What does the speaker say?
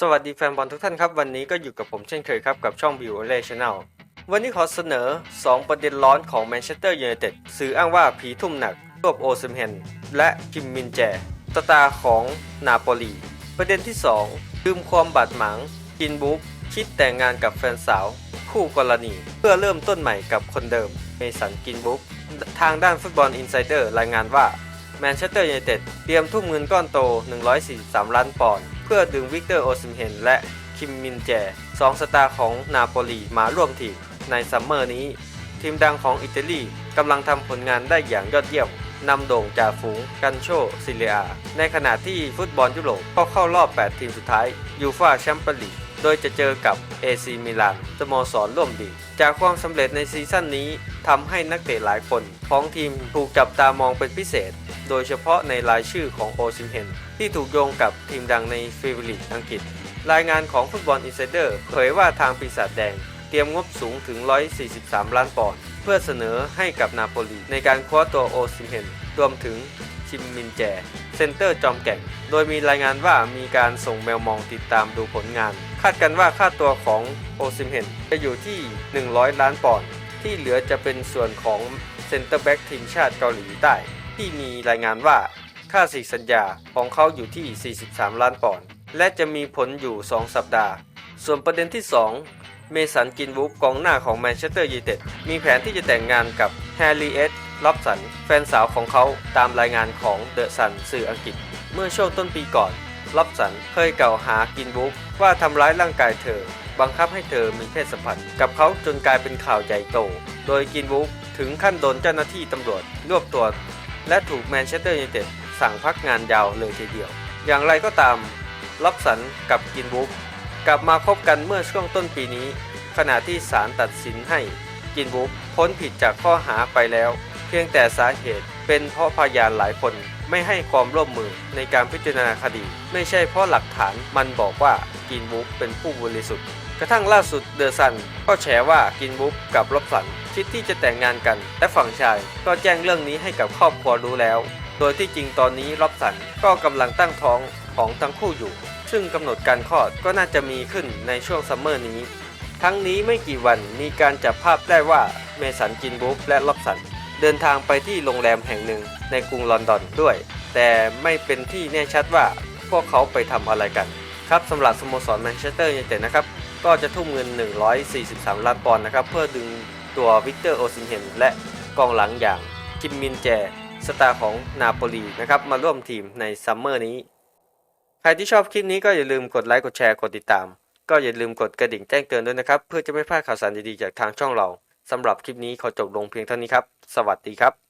สวัสดีแฟนบอลทุกท่านครับ วันนี้ก็อยู่กับผมเช่นเคยครับ กับช่อง b ิวเล่ชแนลวันนี้ขอเสนอ 2 ประเด็นร้อนของแมนเชสเตอร์ยูไนเต็ดสื่ออ้างว่าผีทุ่มหนักรวบโอซิมเฮนและคิมมินแจตาของนาโปลี ประเด็นที่ 2 ลืมความบาดหมางกินบุ๊กคิดแต่งงานกับแฟนสาว คู่กรณี เพื่อเริ่มต้นใหม่กับคนเดิมเมสันกินบุ๊กทางด้านฟุตบอลอินไซเดอร์รายงานว่า มนเชสเตอร์ยูไนเต็ดเตรียมทุ่มเงินก้อนโต 143 ล้านปอนด์เพื่อดึงวิกเตอร์โอซิมเฮนและคิมมินแจสองสตาร์ของนาโปลีมาร่วมทีมในซัมเมอร์นี้ ทีมดังของอิตาลีกำลังทำผลงานได้อย่างยอดเยี่ยมนำโด่งจากฝูงกันโชซิเลียในขณะที่ฟุตบอลยุโรปก็เข้ารอบ 8 ทีมสุดท้ายยูฟาแชมเปี้ยนลีกโดยจะเจอกับเอซีมิลานสโมสรร่วมดีจากความสำเร็จในซีซั่นนี้ทำให้นักเตะหลายคนของทีมถูกจับตามองเป็นพิเศษ โดยเฉพาะในรายชื่อของโอซิมเฮนที่ถูกโยงกับทีมดังในฟีเวอร์ลีกอังกฤษ รายงานของฟุตบอลอินไซเดอร์เผยว่าทางปีศาจแดง เตรียมงบสูงถึง 143 ล้านปอนด์เพื่อเสนอให้กับนาโปลีในการคว้าตัวโอซิมเฮนรวมถึงชิมมินแจ เซนเตอร์จอมแก่ง โดยมีรายงานว่ามีการส่งแมวมองติดตามดูผลงาน คาดกันว่าค่าตัวของโอซิมเฮนจะอยู่ที่ 100 ล้านปอนด์ที่เหลือจะเป็นส่วนของเซนเตอร์แบ็กทีมชาติเกาหลีใต้ ที่มีรายงานว่าค่าสีสัญญาของเขาอยู่ที่ 43 ล้านปอนด์และจะมีผลอยู่ 2 สัปดาห์ ส่วนประเด็นที่ 2 เมสันกินวูฟกองหน้าของแมนเชสเตอร์ยูไนเต็ดมีแผนที่จะแต่งงานกับแฮร์รี่เอสล็อบสัน แฟนสาวของเขาตามรายงานของเดอะซันสื่ออังกฤษ เมื่อช่วงต้นปีก่อนล็อบสันเคยกล่าวหากินวูฟว่าทำร้ายร่างกายเธอ บังคับให้เธอมีเพศสัมพันธ์กับเขาจนกลายเป็นข่าวใหญ่โต โดยกินวูฟถึงขั้นโดนเจ้าหน้าที่ตำรวจรวบตัว และถูกแมนเชสเตอร์ยูไนเต็ดสั่งพักงานยาวเลยทีเดียว อย่างไรก็ตามล็อบสันกับกินบุ๊กกลับมาคบกันเมื่อช่วงต้นปีนี้ ขณะที่ศาลตัดสินให้กินบุ๊กพ้นผิดจากข้อหาไปแล้ว เพียงแต่สาเหตุเป็นเพราะพยานหลายคนไม่ให้ความร่วมมือในการพิจารณาคดี ไม่ใช่เพราะหลักฐานมันบอกว่ากินบุ๊กเป็นผู้บริสุทธิ์ กระทั่งล่าสุดเดอะซันก็แฉว่ากินบุ๊กกับล็อบสัน คิดที่จะแต่งงานกัน และฝั่งชายก็แจ้งเรื่องนี้ให้กับครอบครัวรู้แล้ว โดยที่จริงตอนนี้ล็อบสันก็กำลังตั้งท้องของทั้งคู่อยู่ ซึ่งกำหนดการคลอดก็น่าจะมีขึ้นในช่วงซัมเมอร์นี้ ทั้งนี้ไม่กี่วันมีการจับภาพได้ว่าเมสันกินบุ๊กและล็อบสันเดินทางไปที่โรงแรมแห่งหนึ่งในกรุงลอนดอนด้วย แต่ไม่เป็นที่แน่ชัดว่าพวกเขาไปทำอะไรกัน ครับสำหรับสโมสรแมนเชสเตอร์ยูไนเต็ดนะครับ ก็จะทุ่มเงิน 143 ล้านปอนด์นะครับ เพื่อดึง ตัววิกเตอร์โอซินเฮนและกองหลังอย่างคิมมินแจสตาร์ของนาโปลีนะครับมาร่วมทีมในซัมเมอร์นี้ ใครที่ชอบคลิปนี้ก็อย่าลืมกดไลค์กดแชร์กดติดตาม ก็อย่าลืมกดกระดิ่งแจ้งเตือนด้วยนะครับ เพื่อจะไม่พลาดข่าวสารดีๆจากทางช่องเราสำหรับคลิปนี้ขอจบลงเพียงเท่านี้ครับ สวัสดีครับ